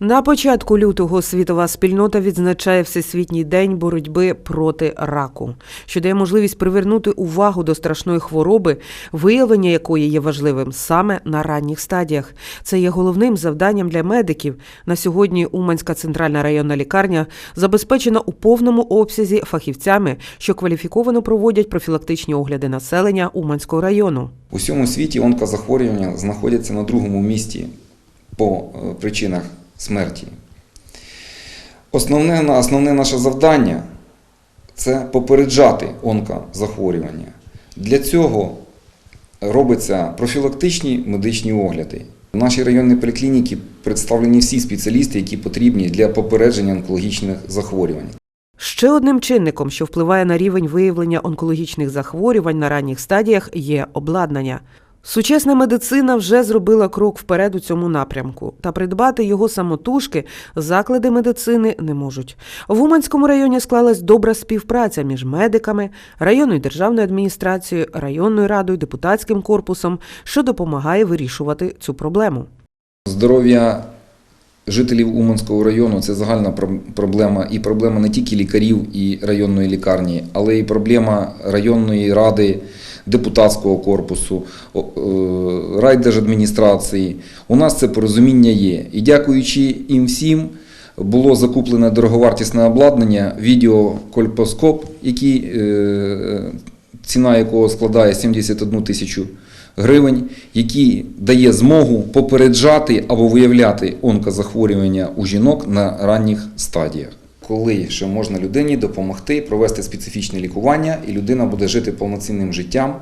На початку лютого світова спільнота відзначає Всесвітній день боротьби проти раку, що дає можливість привернути увагу до страшної хвороби, виявлення якої є важливим саме на ранніх стадіях. Це є головним завданням для медиків. На сьогодні Уманська центральна районна лікарня забезпечена у повному обсязі фахівцями, що кваліфіковано проводять профілактичні огляди населення Уманського району. У всьому світі онкозахворювання знаходяться на другому місці по е, причинах смерті. Основне, основне наше завдання це попереджати онкозахворювання. Для цього робляться профілактичні медичні огляди. В нашій районній поліклініці представлені всі спеціалісти, які потрібні для попередження онкологічних захворювань. Ще одним чинником, що впливає на рівень виявлення онкологічних захворювань на ранніх стадіях, є обладнання. Сучасна медицина вже зробила крок вперед у цьому напрямку, та придбати його самотужки заклади медицини не можуть. В Уманському районі склалась добра співпраця між медиками, районною державною адміністрацією, районною радою, депутатським корпусом, що допомагає вирішувати цю проблему. Здоров'я жителів Уманського району це загальна проблема, і проблема не тільки лікарів і районної лікарні, але й проблема районної ради, депутатського корпусу, е, райдержадміністрації. У нас це порозуміння є. І дякуючи їм всім, було закуплене дороговартісне обладнання, відеокольпоскоп, який, е, ціна якого складає 71 тисячу гривень, який дає змогу попереджати або виявляти онкозахворювання у жінок на ранніх стадіях. Коли ще можна людині допомогти провести специфічне лікування, і людина буде жити повноцінним життям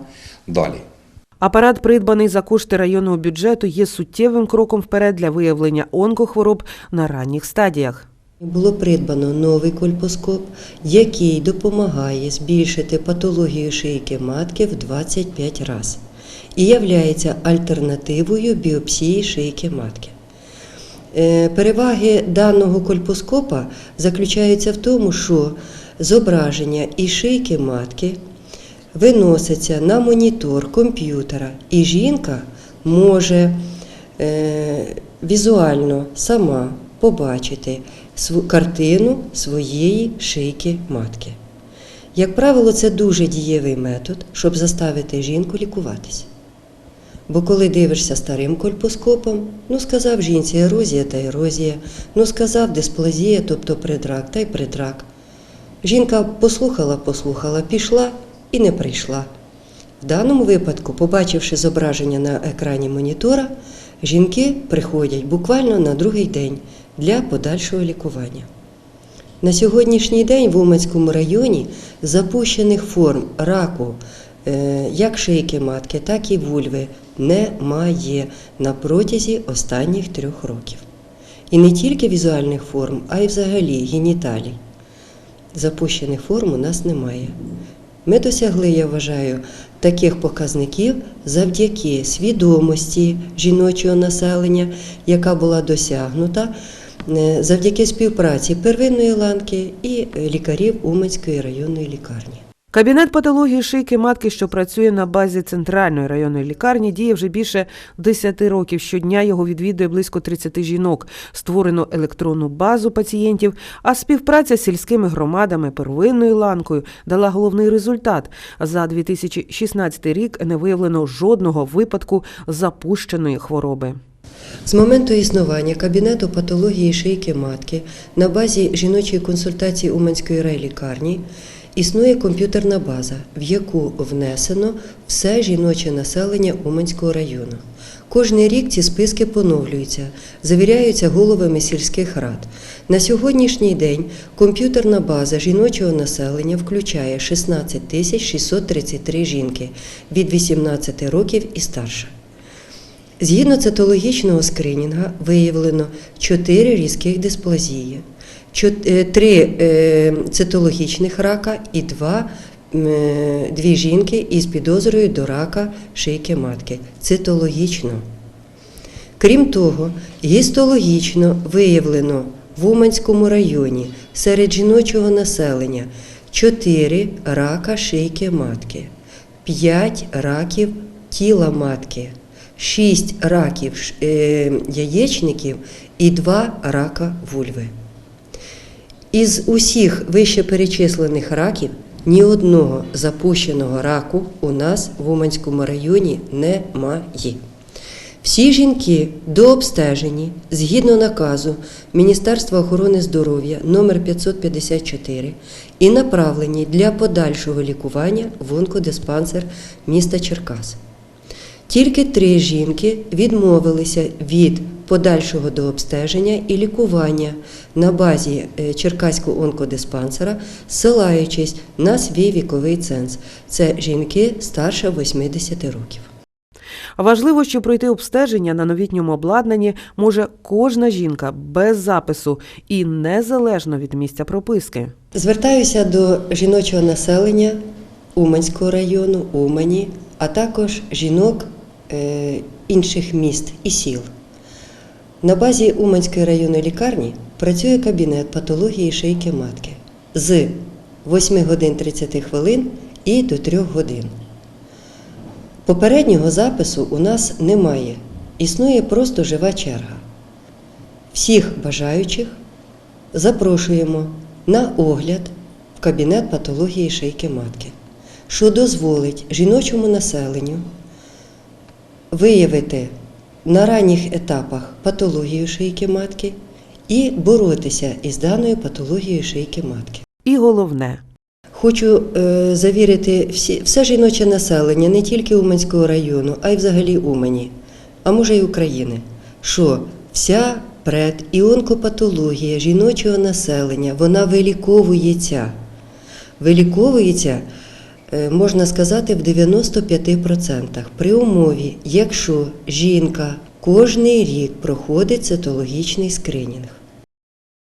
далі. Апарат, придбаний за кошти районного бюджету, є суттєвим кроком вперед для виявлення онкохвороб на ранніх стадіях. Було придбано новий кольпоскоп, який допомагає збільшити патологію шийки матки в 25 разів і являється альтернативою біопсії шийки матки. Е, Переваги даного кольпоскопа заключаються в тому, що зображення і шийки матки виноситься на монітор комп'ютера, і жінка може е, візуально сама побачити картину своєї шийки матки. Як правило, це дуже дієвий метод, щоб заставити жінку лікуватися. Бо коли дивишся старим кольпоскопом, ну сказав жінці ерозія та ерозія, ну сказав дисплазія, тобто придрак та й придрак. Жінка послухала, послухала, пішла і не прийшла. В даному випадку, побачивши зображення на екрані монітора, жінки приходять буквально на другий день для подальшого лікування. На сьогоднішній день в Уманському районі запущених форм раку як шийки матки, так і вульви немає на протязі останніх трьох років. І не тільки візуальних форм, а й взагалі геніталій. Запущених форм у нас немає. Ми досягли, я вважаю, таких показників завдяки свідомості жіночого населення, яка була досягнута е, завдяки співпраці первинної ланки і е, лікарів Уманської районної лікарні. Кабінет патології шийки матки, що працює на базі центральної районної лікарні, діє вже більше 10 років. Щодня його відвідує близько 30 жінок. Створено електронну базу пацієнтів, а співпраця з сільськими громадами первинною ланкою дала головний результат. За 2016 рік не виявлено жодного випадку запущеної хвороби. З моменту існування кабінету патології шийки матки на базі жіночої консультації Уманської райлікарні існує комп'ютерна база, в яку внесено все жіноче населення Уманського району. Кожний рік ці списки поновлюються, завіряються головами сільських рад. На сьогоднішній день комп'ютерна база жіночого населення включає 16 тисяч 633 жінки від 18 років і старше. Згідно цитологічного скринінга виявлено 4 різких дисплазії, 3 цитологічних рака і 2 дві жінки із підозрою до рака шийки матки. Цитологічно. Крім того, гістологічно виявлено в Уманському районі серед жіночого населення 4 рака шийки матки, 5 раків тіла матки, 6 раків е, яєчників і два рака вульви. Із усіх вищеперечислених раків ні одного запущеного раку у нас в Уманському районі немає. Всі жінки дообстежені згідно наказу Міністерства охорони здоров'я номер 554 і направлені для подальшого лікування в онкодиспансер міста Черкас. Тільки три жінки відмовилися від подальшого дообстеження і лікування на базі е, Черкаського онкодиспансера, ссилаючись на свій віковий ценз. Це жінки старше 80 років. Важливо, що пройти обстеження на новітньому обладнанні може кожна жінка без запису і незалежно від місця прописки. Звертаюся до жіночого населення Уманського району, Умані, а також жінок е, інших міст і сіл. На базі Уманської районної лікарні працює кабінет патології шийки матки з 8 годин 30 хвилин і до 3 годин. Попереднього запису у нас немає, існує просто жива черга. Всіх бажаючих запрошуємо на огляд в кабінет патології шийки матки, що дозволить жіночому населенню виявити на ранніх етапах патологію шийки матки і боротися із даною патологією шийки матки. І головне, Хочу е, завірити всі, все жіноче населення не тільки Уманського району, а й взагалі Умані, а може й України, що вся пред і онкопатологія жіночого населення вона виліковується. Виліковується, можна сказати, в 95% при умові, якщо жінка кожний рік проходить цитологічний скринінг.